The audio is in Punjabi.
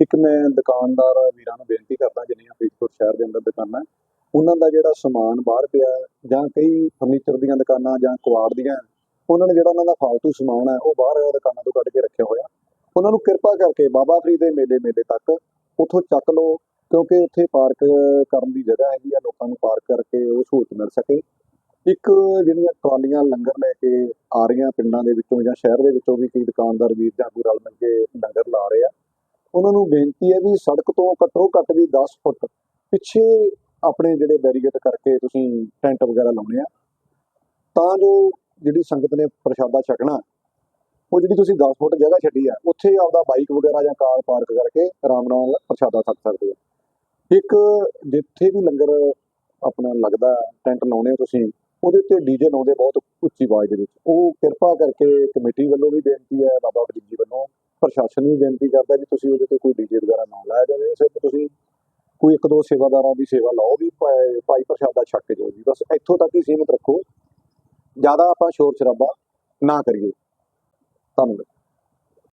ਇੱਕ ਮੈਂ ਦੁਕਾਨਦਾਰ ਵੀਰਾਂ ਨੂੰ ਬੇਨਤੀ ਕਰਦਾ, ਜਿੰਨੀਆਂ ਫਰੀਦਕੋਟ ਸ਼ਹਿਰ ਦੇ ਅੰਦਰ ਦੁਕਾਨਾਂ, ਉਹਨਾਂ ਦਾ ਜਿਹੜਾ ਸਮਾਨ ਬਾਹਰ ਪਿਆ ਜਾਂ ਕਈ ਫਰਨੀਚਰ ਦੀਆਂ ਦੁਕਾਨਾਂ ਜਾਂ ਕੁਆੜ ਦੀਆਂ, ਉਹਨਾਂ ਨੇ ਜਿਹੜਾ ਉਹਨਾਂ ਦਾ ਫਾਲਤੂ ਸਮਾਨ ਹੈ, ਉਹ ਬਾਹਰ ਦੁਕਾਨਾਂ ਤੋਂ ਕੱਢ ਕੇ ਰੱਖਿਆ ਹੋਇਆ। ਉਹਨਾਂ ਨੂੰ ਕਿਰਪਾ ਕਰਕੇ ਬਾਬਾ ਫਰੀਦ ਦੇ ਮੇਲੇ ਮੇਲੇ ਤੱਕ ਉੱਥੋਂ ਚੱਕ ਲਓ, ਕਿਉਂਕਿ ਉੱਥੇ ਪਾਰਕ ਕਰਨ ਦੀ ਜਗ੍ਹਾ ਹੈਗੀ ਆ, ਲੋਕਾਂ ਨੂੰ ਪਾਰਕ ਕਰਕੇ ਉਹ ਸਹੂਲਤ ਮਿਲ ਸਕੇ। ਇੱਕ ਜਿਹੜੀਆਂ ਟਰਾਲੀਆਂ, ਲੰਗਰ ਲੈ ਕੇ ਆ ਰਹੀਆਂ ਪਿੰਡਾਂ ਦੇ ਵਿੱਚੋਂ ਜਾਂ ਸ਼ਹਿਰ ਦੇ ਵਿੱਚੋਂ ਵੀ ਕਈ ਦੁਕਾਨਦਾਰ ਵੀਰ ਜਾਂ ਕੋਈ ਮਿਲ ਕੇ ਲੰਗਰ ਲਾ ਰਹੇ ਆ ਉਹਨਾਂ ਨੂੰ ਬੇਨਤੀ ਹੈ ਵੀ ਸੜਕ ਤੋਂ ਘੱਟੋ ਘੱਟ ਵੀ 10 ਫੁੱਟ ਪਿੱਛੇ ਆਪਣੇ ਜਿਹੜੇ ਬੈਰੀਗੇਡ ਕਰਕੇ ਤੁਸੀਂ ਟੈਂਟ ਵਗੈਰਾ ਲਾਉਣੇ ਆ। ਤਾਂ ਜੋ ਜਿਹੜੀ ਸੰਗਤ ਨੇ ਪ੍ਰਸ਼ਾਦਾ ਛਕਣਾ, ਉਹ ਜਿਹੜੀ ਤੁਸੀਂ 10 ਫੁੱਟ ਜਗ੍ਹਾ ਛੱਡੀ ਆ, ਉੱਥੇ ਆਪਦਾ ਬਾਈਕ ਵਗੈਰਾ ਜਾਂ ਕਾਰ ਪਾਰਕ ਕਰਕੇ ਆਰਾਮ ਨਾਲ ਪ੍ਰਸ਼ਾਦਾ ਛਕ ਸਕਦੇ ਹੋ। ਇੱਕ ਜਿੱਥੇ ਵੀ ਲੰਗਰ ਆਪਣਾ ਲੱਗਦਾ, ਟੈਂਟ ਲਾਉਣੇ ਹੋ ਤੁਸੀਂ, ਉਹਦੇ ਉੱਤੇ ਡੀਜੇ ਲਾਉਂਦੇ ਬਹੁਤ ਉੱਚੀ ਆਵਾਜ਼ ਦੇ ਵਿੱਚ। ਉਹ ਕਿਰਪਾ ਕਰਕੇ ਕਮੇਟੀ ਵੱਲੋਂ ਵੀ ਬੇਨਤੀ ਹੈ, ਬਾਬਾ ਜੀ ਪ੍ਰਸ਼ਾਸਨ ਵੀ ਬੇਨਤੀ ਕਰਦਾ ਵੀ ਤੁਸੀਂ ਉਹਦੇ ਤੇ ਕੋਈ ਡੀਜੇ ਵਗੈਰਾ ਨਾ ਲਾਇਆ ਜਾਵੇ। ਸਿਰਫ ਤੁਸੀਂ ਕੋਈ ਇੱਕ ਦੋ ਸੇਵਾਦਾਰਾਂ ਦੀ ਸੇਵਾ ਲਾਓ ਵੀ ਭਾਈ ਭਾਈ ਪ੍ਰਸ਼ਾਦਾ ਛੱਕ ਕੇ ਜਾਓ ਜੀ। ਬਸ ਇੱਥੋਂ ਤੱਕ ਹੀ ਸੀਮਿਤ ਰੱਖੋ। ਜ਼ਿਆਦਾ ਆਪਾਂ ਸ਼ੋਰ ਸ਼ਰਾਬਾ ਨਾ ਕਰੀਏ। ਧੰਨਵਾਦ।